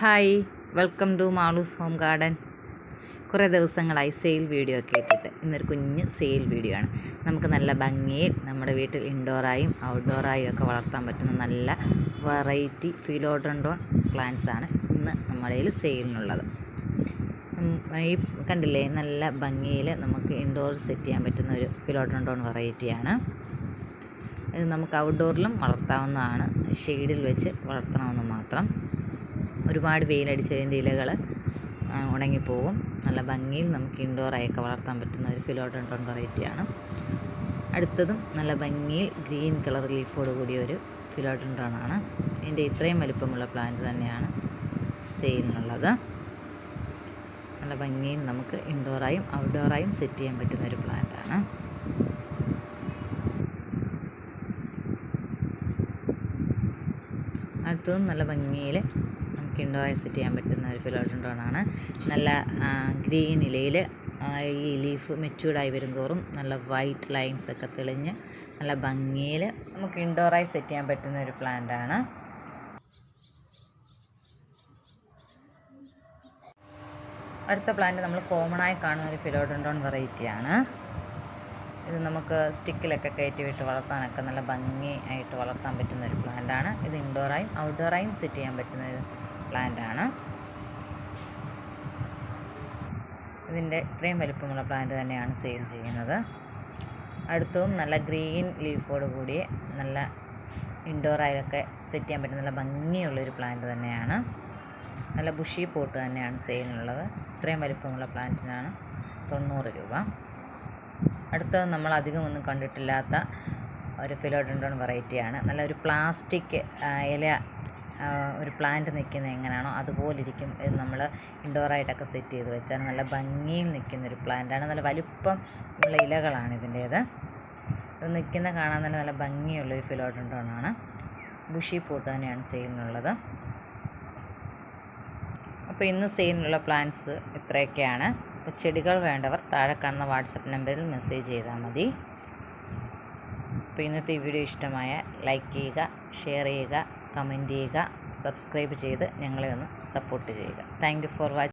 Hi welcome to Malu's home garden. കുറേ ദിവസങ്ങളായി sale video ഒക്കെ ഇട്ടിട്ട് ഇന്നൊരു കുഞ്ഞ് സെയിൽ വീഡിയോ ആണ്. നമുക്ക് നല്ല ഭംഗിയിൽ നമ്മുടെ വീട്ടിൽ ഇൻഡോറായും ഔട്ട്ഡോറായും ഒക്കെ വളർത്താൻ പറ്റുന്ന നല്ല വെറൈറ്റി ഫിലോഡ്രൻഡോൺ പ്ലാന്റ്സ് ആണ് ഇന്ന് നമ്മുടെ കയ്യിൽ സെയിലിനുള്ളത് ഈ കണ്ടില്ലേ നല്ല ഭംഗിയിൽ നമുക്ക് ഇൻഡോർ സെറ്റ് ചെയ്യാൻ പറ്റുന്ന ഒരു ഫിലോഡ്രൻഡോൺ വെറൈറ്റിയാണ് ഇത് നമുക്ക് ഔട്ട്ഡോറിലും വളർത്താവുന്നതാണ്. ഷെയ്ഡിൽ വെച്ച് വളർത്തണമെന്ന് മാത്രം. ഒരുപാട് വെയിലടിച്ചതിന്റെ ഇലകൾ ഉണങ്ങിപ്പോകും. നല്ല ഭംഗിയിൽ നമുക്ക് ഇൻഡോറായൊക്കെ വളർത്താൻ പറ്റുന്ന ഒരു ഫിലോഡൻഡോൺ വെറൈറ്റിയാണ് അടുത്തതും നല്ല ഭംഗിയിൽ ഗ്രീൻ കളർ ലീഫോട് കൂടിയ ഒരു ഫിലോഡൻഡോൺ ആണ് ഇത്രയും വലുപ്പമുള്ള പ്ലാന്റ് തന്നെയാണ് സെയിലിനുള്ളത്. നല്ല ഭംഗിയിൽ നമുക്ക് ഇൻഡോറായും ഔട്ട്ഡോറായും സെറ്റ് ചെയ്യാൻ പറ്റുന്ന ഒരു പ്ലാന്റ് ആണ്. അടുത്തതും നല്ല ഭംഗിയിൽ ഇൻഡോറായി സെറ്റ് ചെയ്യാൻ പറ്റുന്ന ഒരു ഫിലോഡൻഡ്രോണാണ് നല്ല ഗ്രീൻ ഇലയിൽ ഈ ലീഫ് മെച്ചൂർഡായി വരുംതോറും നല്ല വൈറ്റ് ലൈൻസ് ഒക്കെ തെളിഞ്ഞ് നല്ല ഭംഗിയിൽ നമുക്ക് ഇൻഡോറായി സെറ്റ് ചെയ്യാൻ പറ്റുന്ന ഒരു പ്ലാന്റ് ആണ്. അടുത്ത പ്ലാന്റ് നമ്മൾ കോമണായി കാണുന്ന ഒരു ഫിലോഡൻഡ്രോൺ വെറൈറ്റിയാണ് ഇത് നമുക്ക് സ്റ്റിക്കിലൊക്കെ കയറ്റി വിട്ട് വളർത്താനൊക്കെ നല്ല ഭംഗി ആയിട്ട് വളർത്താൻ പറ്റുന്ന ഒരു പ്ലാന്റ് ആണ് ഇത് ഇൻഡോറായും ഔട്ട്ഡോറായും സെറ്റ് ചെയ്യാൻ പറ്റുന്ന ഒരു പ്ലാന്റ് ആണ് ഇതിന്റെ ഇത്രയും വലുപ്പമുള്ള പ്ലാന്റ് തന്നെയാണ് സെയിൽ ചെയ്യുന്നത്. അടുത്തതും നല്ല ഗ്രീൻ ലീഫോട് കൂടി നല്ല ഇൻഡോറായൊക്കെ സെറ്റ് ചെയ്യാൻ പറ്റുന്ന നല്ല ഭംഗിയുള്ളൊരു പ്ലാന്റ് തന്നെയാണ്. നല്ല ബുഷി പോട്ട് തന്നെയാണ് സെയിലിനുള്ളത്. ഇത്രയും വലുപ്പമുള്ള പ്ലാന്റിനാണ് തൊണ്ണൂറ് രൂപ. അടുത്തത് നമ്മൾ അധികം ഒന്നും കണ്ടിട്ടില്ലാത്ത ഒരു ഫിലോഡൻഡോൺ വെറൈറ്റിയാണ്. നല്ല ഒരു പ്ലാസ്റ്റിക് ഇല ഒരു പ്ലാന്റ് നിൽക്കുന്ന എങ്ങനെയാണോ അതുപോലെ ഇരിക്കും ഇത് നമ്മൾ ഇൻഡോറായിട്ടൊക്കെ സെറ്റ് ചെയ്ത് വെച്ചാൽ നല്ല ഭംഗിയിൽ നിൽക്കുന്ന ഒരു പ്ലാന്റാണ്. നല്ല വലുപ്പം ഉള്ള ഇലകളാണ് ഇതിന്റേത്. ഇത് നിൽക്കുന്ന കാണാൻ തന്നെ നല്ല ഫിലോഡൻഡോൺ ആണ് ബുഷി പൂട്ട് തന്നെയാണ് സെയിലിനുള്ളത്. അപ്പോൾ ഇന്ന് സെയിലിനുള്ള പ്ലാന്റ്സ് ഇത്രയൊക്കെയാണ്. അപ്പോൾ ചെടികൾ വേണ്ടവർ താഴെ കാണുന്ന വാട്സപ്പ് നമ്പറിൽ മെസ്സേജ് ചെയ്താൽ മതി. അപ്പോൾ ഇന്നത്തെ വീഡിയോ ഇഷ്ടമായ ലൈക്ക് ചെയ്യുക ഷെയർ ചെയ്യുക കമന്റ് ചെയ്യുക സബ്സ്ക്രൈബ് ചെയ്ത് ഞങ്ങളെ ഒന്ന് സപ്പോർട്ട് ചെയ്യുക. Thank for watching